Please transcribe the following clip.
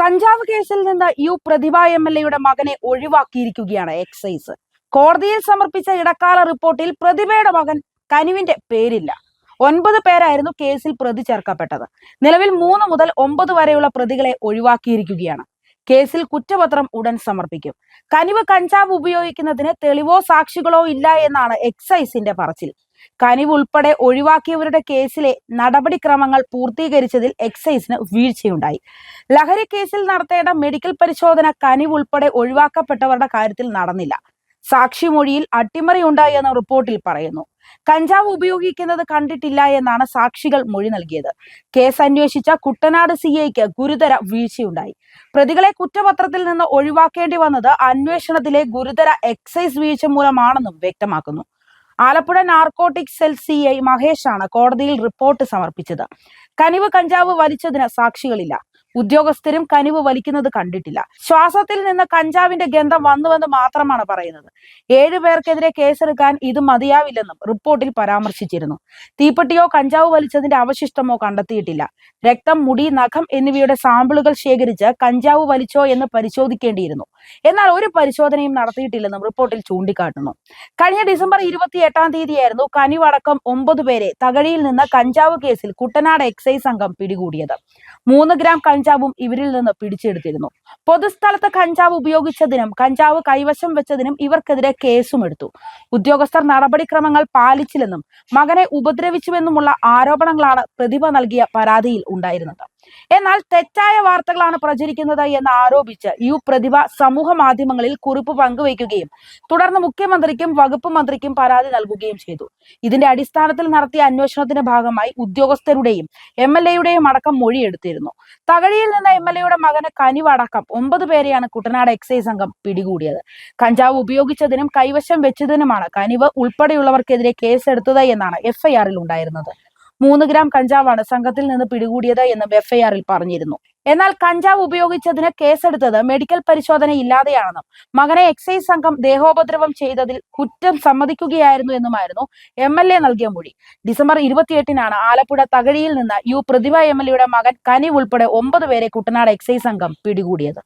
കഞ്ചാവ് കേസിൽ നിന്ന് യു പ്രതിഭ എം എൽ എയുടെ മകനെ ഒഴിവാക്കിയിരിക്കുകയാണ് എക്സൈസ്. കോടതിയിൽ സമർപ്പിച്ച ഇടക്കാല റിപ്പോർട്ടിൽ പ്രതിഭയുടെ മകൻ കനുവിന്റെ പേരില്ല. ഒൻപത് പേരായിരുന്നു കേസിൽ പ്രതി ചേർക്കപ്പെട്ടത്. നിലവിൽ മൂന്ന് മുതൽ ഒമ്പത് വരെയുള്ള പ്രതികളെ ഒഴിവാക്കിയിരിക്കുകയാണ്. കേസിൽ കുറ്റപത്രം ഉടൻ സമർപ്പിക്കും. കനിവ് കഞ്ചാവ് ഉപയോഗിക്കുന്നതിന് തെളിവോ സാക്ഷികളോ ഇല്ല എന്നാണ് എക്സൈസിന്റെ പറച്ചിൽ. കനിവ് ഉൾപ്പെടെ ഒഴിവാക്കിയവരുടെ കേസിലെ നടപടിക്രമങ്ങൾ പൂർത്തീകരിച്ചതിൽ എക്സൈസിന് വീഴ്ചയുണ്ടായി. ലഹരി കേസിൽ നടത്തേണ്ട മെഡിക്കൽ പരിശോധന കനിവ് ഉൾപ്പെടെ ഒഴിവാക്കപ്പെട്ടവരുടെ കാര്യത്തിൽ നടന്നില്ല. സാക്ഷിമൊഴിയിൽ അട്ടിമറി ഉണ്ടായി എന്ന റിപ്പോർട്ടിൽ പറയുന്നു. കഞ്ചാവ് ഉപയോഗിക്കുന്നത് കണ്ടിട്ടില്ല എന്നാണ് സാക്ഷികൾ മൊഴി നൽകിയത്. കേസ് അന്വേഷിച്ച കുട്ടനാട് സി ഐക്ക് ഗുരുതര വീഴ്ചയുണ്ടായി. പ്രതികളെ കുറ്റപത്രത്തിൽ നിന്ന് ഒഴിവാക്കേണ്ടി വന്നത് അന്വേഷണത്തിലെ ഗുരുതര എക്സൈസ് വീഴ്ച മൂലമാണെന്നും വ്യക്തമാക്കുന്നു. Alappuzha narcotic cell C I മഹേഷാണ് കോടതിയിൽ റിപ്പോർട്ട് സമർപ്പിച്ചത്. കനിവ് കഞ്ചാവ് വലിച്ചതിന് സാക്ഷികളില്ല. ഉദ്യോഗസ്ഥരും കനിവ് വലിക്കുന്നത് കണ്ടിട്ടില്ല. ശ്വാസത്തിൽ നിന്ന് കഞ്ചാവിന്റെ ഗന്ധം വന്നുവെന്ന് മാത്രമാണ് പറയുന്നത്. ഏഴു പേർക്കെതിരെ കേസെടുക്കാൻ ഇത് മതിയാവില്ലെന്നും റിപ്പോർട്ടിൽ പരാമർശിച്ചിരുന്നു. തീപ്പെട്ടിയോ കഞ്ചാവ് വലിച്ചതിന്റെ അവശിഷ്ടമോ കണ്ടെത്തിയിട്ടില്ല. രക്തം മുടി നഖം എന്നിവയുടെ സാമ്പിളുകൾ ശേഖരിച്ച് കഞ്ചാവ് വലിച്ചോ എന്ന് പരിശോധിക്കേണ്ടിയിരുന്നു. എന്നാൽ ഒരു പരിശോധനയും നടത്തിയിട്ടില്ലെന്നും റിപ്പോർട്ടിൽ ചൂണ്ടിക്കാട്ടുന്നു. കഴിഞ്ഞ ഡിസംബർ ഇരുപത്തി എട്ടാം തീയതിയായിരുന്നു കനിവടക്കം ഒമ്പത് പേരെ തകഴിയിൽ നിന്ന് കഞ്ചാവ് കേസിൽ കുട്ടനാട് എക്സൈസ് സംഘം പിടികൂടിയത്. മൂന്ന് ഗ്രാം കഞ്ചാവും ഇവരിൽ നിന്ന് പിടിച്ചെടുത്തിരുന്നു. പൊതുസ്ഥലത്ത് കഞ്ചാവ് ഉപയോഗിച്ചതിനും കഞ്ചാവ് കൈവശം വെച്ചതിനും ഇവർക്കെതിരെ കേസും എടുത്തു. ഉദ്യോഗസ്ഥർ നടപടിക്രമങ്ങൾ പാലിച്ചില്ലെന്നും മകനെ ഉപദ്രവിച്ചുവെന്നുമുള്ള ആരോപണങ്ങളാണ് പ്രതിഭ നൽകിയ പരാതിയിൽ ഉണ്ടായിരുന്നത്. എന്നാൽ തെറ്റായ വാർത്തകളാണ് പ്രചരിക്കുന്നത് എന്ന് ആരോപിച്ച് യു പ്രതിഭ സമൂഹ മാധ്യമങ്ങളിൽ കുറിപ്പ് പങ്കുവയ്ക്കുകയും തുടർന്ന് മുഖ്യമന്ത്രിക്കും വകുപ്പ് മന്ത്രിക്കും പരാതി നൽകുകയും ചെയ്തു. ഇതിന്റെ അടിസ്ഥാനത്തിൽ നടത്തിയ അന്വേഷണത്തിന്റെ ഭാഗമായി ഉദ്യോഗസ്ഥരുടെയും എം എൽ എയുടെയും അടക്കം മൊഴിയെടുത്തിരുന്നു. തകഴിയിൽ നിന്ന് എം എൽ എയുടെ മകന് കനിവടക്കം ഒമ്പത് പേരെയാണ് കുട്ടനാട് എക്സൈസ് സംഘം പിടികൂടിയത്. കഞ്ചാവ് ഉപയോഗിച്ചതിനും കൈവശം വെച്ചതിനുമാണ് കനിവ് ഉൾപ്പെടെയുള്ളവർക്കെതിരെ കേസെടുത്തത് എന്നാണ് എഫ്ഐആറിൽ ഉണ്ടായിരുന്നത്. മൂന്ന് ഗ്രാം കഞ്ചാവാണ് സംഘത്തിൽ നിന്ന് പിടികൂടിയത് എന്നും എഫ്ഐആറിൽ പറഞ്ഞിരുന്നു. എന്നാൽ കഞ്ചാവ് ഉപയോഗിച്ചതിന് കേസെടുത്തത് മെഡിക്കൽ പരിശോധന ഇല്ലാതെയാണെന്നും മകനെ എക്സൈസ് സംഘം ദേഹോപദ്രവം ചെയ്തതിൽ കുറ്റം സമ്മതിക്കുകയായിരുന്നു എന്നുമായിരുന്നു എം എൽ എ നൽകിയ മൊഴി. ഡിസംബർ ഇരുപത്തിയെട്ടിനാണ് ആലപ്പുഴ തകഴിയിൽ നിന്ന് യു പ്രതിഭ എം എൽ എയുടെ മകൻ കനി ഉൾപ്പെടെ ഒമ്പത് പേരെ കുട്ടനാട് എക്സൈസ് സംഘം പിടികൂടിയത്.